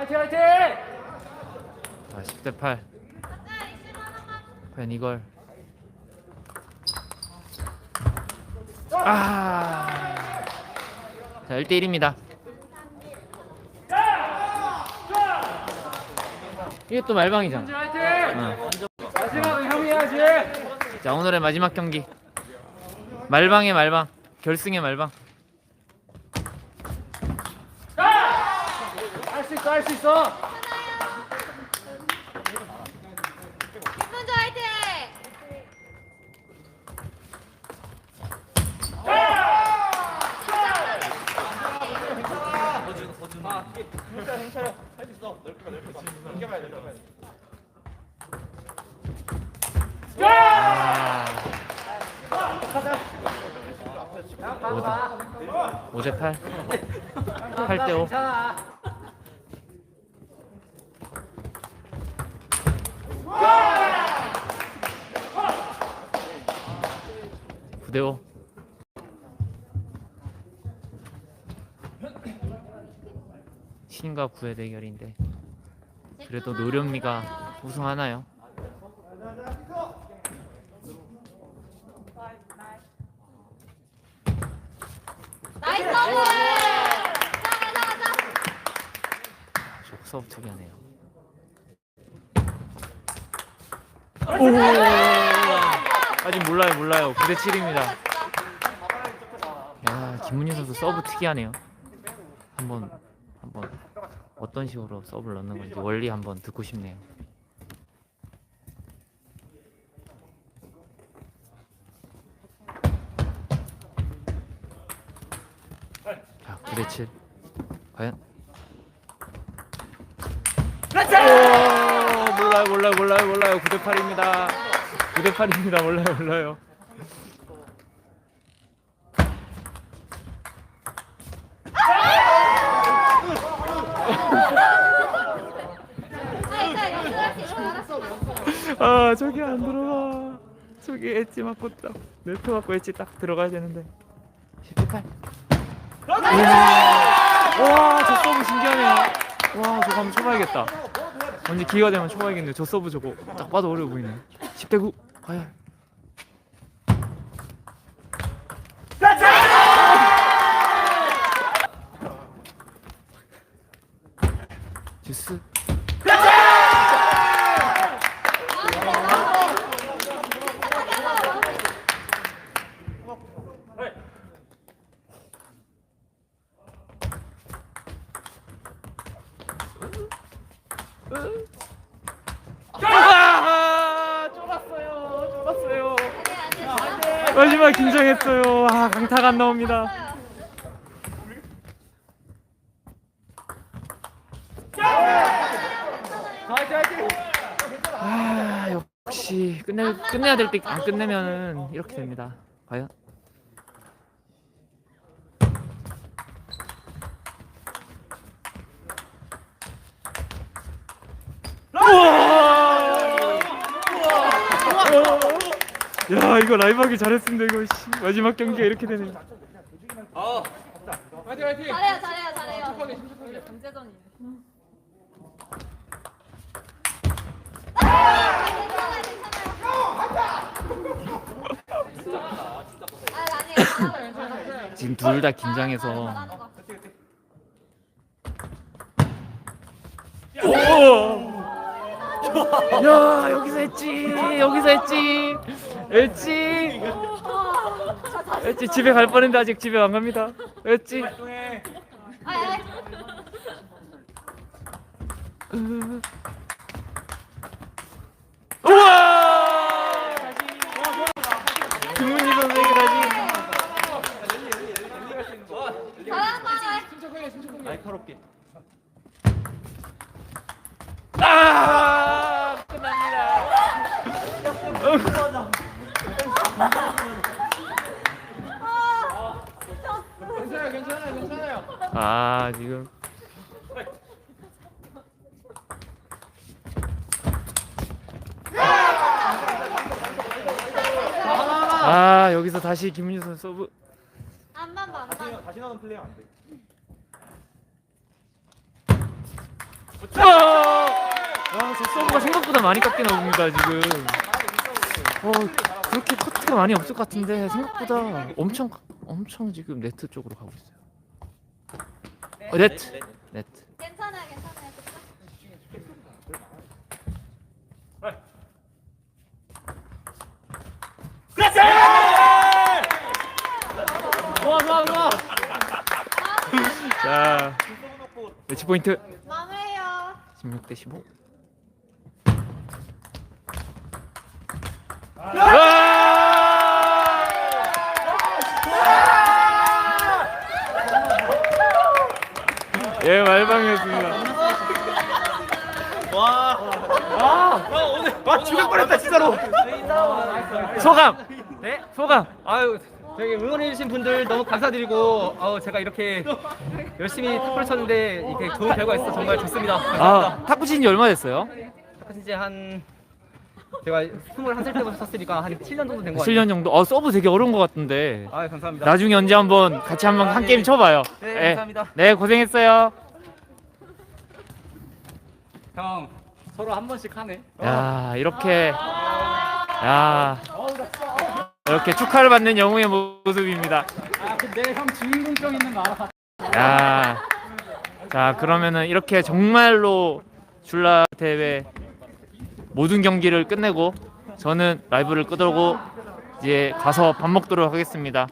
화이팅 화이팅! 자, 10대 8. 과연 이걸 아. 자, 1대 1입니다. 이게 또 말방이잖아. 화이팅! 어. 마지막은 형이 해야지! 자, 오늘의 마지막 경기. 말방의 말방. 결승의 말방. 할 수 있어 할 수 있어! 김문주 화이팅! 아. 5대 8. 8대 5. 괜찮아 9대 5. 신과 구의 대결인데 그래도 노련미가 우승하나요? 나이스! 서브 특이하네요. 오! 아직 몰라요, 몰라요. 9대 7입니다. 야, 김문희 선수 서브 특이하네요. 한번 한번 어떤 식으로 서브를 넣는 건지 원리 한번 듣고 싶네요. 자, 9대 7. 과연 오, 몰라요 몰라요 몰라요 몰라요 9대 8입니다 9대 8입니다. 몰라요 몰라요. 아 저기 안 들어가. 저기 엣지 맞고 딱 네트 맞고 엣지 딱 들어가야 되는데. 10대 8 와 저 서브 신기하네요. 와 저거 한번 쳐봐야겠다. 언제 기회가 되면 쳐봐야겠네요 저 서브 저거 딱 봐도 어려워 보이네. 10대 9 과연. 주스 아, 쫄았어요. 쫄았어요. 마지막 긴장했어요. 아, 강타가 안 나옵니다. 아, 역시 끝내 끝내야 될 때 안 끝내면은 이렇게 됩니다. 과연? 야 이거 라이브 하기 잘했습니다 이거 씨. 마지막 경기가 이렇게 되네 화이팅 화이팅! 잘해요 잘해요 잘해요. 아 아니에요. 지금 둘 다 긴장해서 오! 야 여기서 했지 여기서 했지 했지 했지 집에 갈 뻔했는데 아직 집에 안 갑니다 아, 아. 날카롭게 아 끝납니다 괜찮아요 괜찮아요 괜찮 아 지금 아 여기서 다시 김민주 선수 서브 안만 봐 안만. 다시 나오는 플레이 안돼 와, 저 서브가 생각보다 많이 깎여 나옵니다 지금. 어, 그렇게 커트가 많이 없을 것 같은데 생각보다 엄청 엄청 지금 네트 쪽으로 가고 있어요. 어, 네트, 네트. 괜찮아요, 괜찮아요. 그쵸? 좋아 좋아 좋아. 자, 매치 포인트 마무리해요. 16 대 15. 예, 말방이었습니다. 아 오늘 아 죽을 뻔했다 진짜로. 소감. 네? 소감. 아유 저기 응원해 주신 분들 너무 감사드리고 아우 제가 이렇게 열심히 탁구를 쳤는데 이렇게 좋은 결과 있어 정말 좋습니다. 감사합니다. 아, 탁구 친지 얼마 됐어요? 탁구 이제 한 제가 21살 때부터 쳤으니까 한 7년 정도 된거 같아요. 7년 정도. 어, 서브 되게 어려운 것 같은데. 아 감사합니다. 나중에 언제 한번 같이 한번 한 게임 쳐봐요. 네, 예. 감사합니다. 네, 고생했어요. 형 서로 한 번씩 하네. 야, 이렇게 야 이렇게 축하를 받는 영웅의 모습입니다. 아 근데 형 주인공병 있는 거 알아. 야, 자 그러면은 이렇게 정말로 줄라 대회 모든 경기를 끝내고 저는 라이브를 끄들고 이제 가서 밥 먹도록 하겠습니다.